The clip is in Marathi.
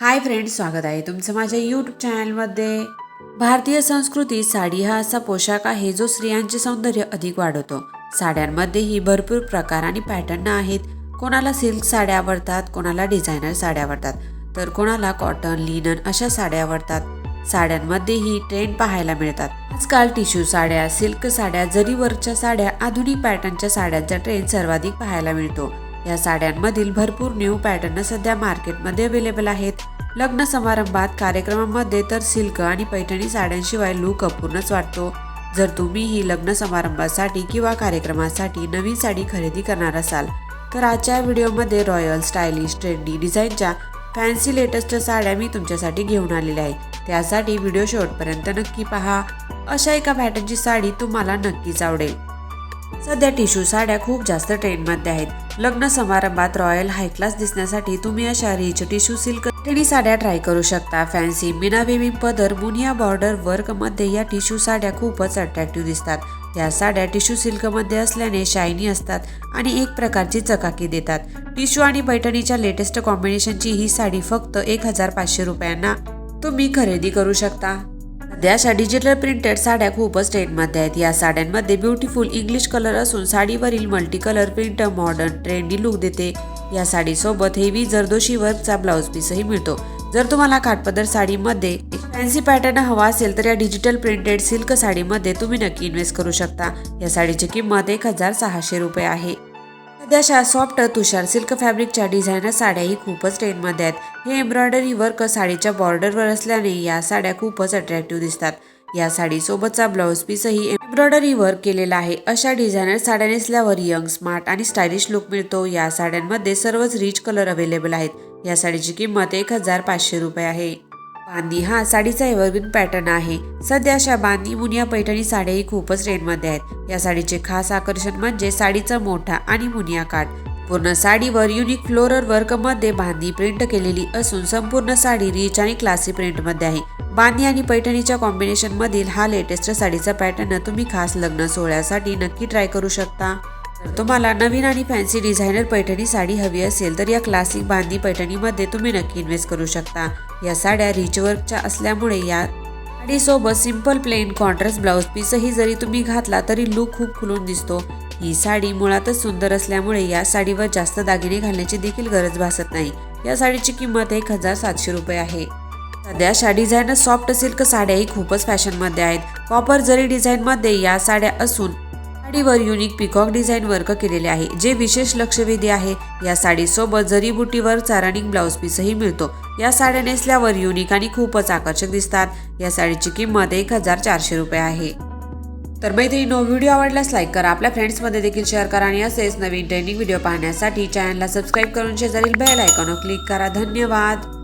हाय फ्रेंड्स स्वागत आहे तुमचं माझ्या यूट्यूब चॅनलमध्ये भारतीय संस्कृती साडी हा असा पोशाख आहे जो स्त्रियांचे सौंदर्य अधिक वाढवतो. साड्यांमध्येही भरपूर प्रकार आणि पॅटर्न आहेत. कोणाला सिल्क साड्या आवडतात कोणाला डिझायनर साड्या आवडतात. तर कोणाला कॉटन लिनन अशा साड्या आवडतात. साड्यांमध्येही ट्रेंड पाहायला मिळतात. आजकाल टिश्यू साड्या सिल्क साड्या जरीवरच्या साड्या आधुनिक पॅटर्नच्या साड्यांचा ट्रेंड सर्वाधिक पाहायला मिळतो. या साड्यांमधील भरपूर न्यू पॅटर्न सध्या मार्केटमध्ये अवेलेबल आहेत. लग्न समारंभात कार्यक्रमामध्ये तर सिल्क आणि पैठणी साड्यांशिवाय लूक अपूर्णच वाटतो. जर तुम्ही ही लग्न समारंभासाठी किंवा कार्यक्रमासाठी नवीन साडी खरेदी करणार असाल तर आजच्या व्हिडिओमध्ये रॉयल स्टायलिश ट्रेंडी डिझाईनच्या फॅन्सी लेटेस्ट साड्या मी तुमच्यासाठी घेऊन आलेल्या आहे. त्यासाठी व्हिडिओ शेवटपर्यंत नक्की पहा. अशा एका पॅटर्नची साडी तुम्हाला नक्कीच आवडेल. सध्या टिश्यू साड्या खूप जास्त ट्रेंडमध्ये आहेत. लग्न समारंभात रॉयल हाय क्लास दिसण्यासाठी तुम्ही अशा रिच टिश्यू सिल्क ट्रेडी साड्या ट्राय करू शकता. फॅन्सी मीना बेबी पदर मुनिया बॉर्डर वर्कमध्ये या टिश्यू साड्या खूपच अट्रॅक्टिव्ह दिसतात. या साड्या टिश्यू सिल्कमध्ये असल्याने शायनी असतात आणि एक प्रकारची चकाकी देतात. टिश्यू आणि पैठणीच्या लेटेस्ट कॉम्बिनेशनची ही साडी फक्त एक हजार पाचशे रुपयांना तुम्ही खरेदी करू शकता. सध्या अशा डिजिटल प्रिंटेड साड्या खूपच ट्रेंडमध्ये आहेत. या साड्यांमध्ये ब्युटिफुल इंग्लिश कलर असून साडीवरील multi colour print modern trendy look देते. या साडीसोबत हेवी जरदोशी वर्कचा ब्लाऊज पीसही मिळतो. जर तुम्हाला काठपदर साडीमध्ये फॅन्सी पॅटर्न हवा असेल तर या डिजिटल प्रिंटेड सिल्क साडीमध्ये तुम्ही नक्की इन्व्हेस्ट करू शकता. या साडीची किंमत एक हजार सहाशे रुपये आहे. सध्या शा सॉफ्ट तुषार सिल्क फॅब्रिकच्या डिझायनर साड्याही खूपच ट्रेंडमध्ये आहेत. हे एम्ब्रॉयडरी वर्क साडीच्या बॉर्डरवर असल्याने या साड्या खूपच अट्रॅक्टिव्ह दिसतात. या साडीसोबतचा ब्लाऊज पीसही एम्ब्रॉयडरी वर्क केलेला आहे. अशा डिझायनर साड्या नेसल्यावर यंग स्मार्ट आणि स्टायलिश लुक मिळतो. या साड्यांमध्ये सर्वच रिच कलर अवेलेबल आहेत. या साडीची किंमत एक हजार पाचशे रुपये आहे. बांधी हा साडीचा एव्हरग्रीन पॅटर्न आहे. सध्या अशा बांदी मुनिया पैठणी साड्याही खूपच ट्रेंडमध्ये आहेत. या साडीचे खास आकर्षण म्हणजे साडीचा मोठा आणि मुनिया काठ. पूर्ण साडीवर युनिक फ्लोरल वर्कमध्ये बांधी प्रिंट केलेली असून संपूर्ण साडी रिच आणि क्लासी प्रिंटमध्ये आहे. बांधी आणि पैठणीच्या कॉम्बिनेशनमधील हा लेटेस्ट साडीचा पॅटर्न तुम्ही खास लग्न सोहळ्यासाठी नक्की ट्राय करू शकता. तुम्हाला नवीन आणि फॅन्सी डिझायनर पैठणी साडी हवी असेल तर या क्लासिक बांधी पैठणीमध्ये तुम्ही नक्की इन्व्हेस्ट करू शकता. या साड्या रिच वर्कच्या असल्यामुळे या साडीसोबत सिंपल प्लेन कॉन्ट्रास्ट ब्लाऊज पीसही जरी तुम्ही घातला तरी लुक खूप खुलून दिसतो. ही साडी मुळातच सुंदर असल्यामुळे या साडीवर जास्त दागिने घालण्याची देखील गरज भासत नाही. या साडीची किंमत एक हजार सातशे रुपये आहे. सध्या अशा डिझायनर सॉफ्ट सिल्क साड्याही खूपच फॅशनमध्ये आहेत. कॉपर जरी डिझाईनमध्ये या साड्या असून साडीवर युनिक पिकॉक डिझाईन वर्क केलेले आहे जे विशेष लक्षवेधी आहे. या साडीसोबत जरीबुटीवर बुटीवरचा ब्लाऊज पीसही मिळतो या साड्या नेसल्यावर युनिक आणि खूपच आकर्षक दिसतात. या साडीची किंमत एक हजार चारशे रुपये आहे. तर मैत्रिणीनो व्हिडिओ आवडल्यास लाईक करा. आपल्या फ्रेंड्समध्ये देखील शेअर करा आणि असेच नवीन ट्रेनिंग व्हिडिओ पाहण्यासाठी चॅनलला सबस्क्राईब करून शेजारील बेल आयकॉनवर क्लिक करा. धन्यवाद!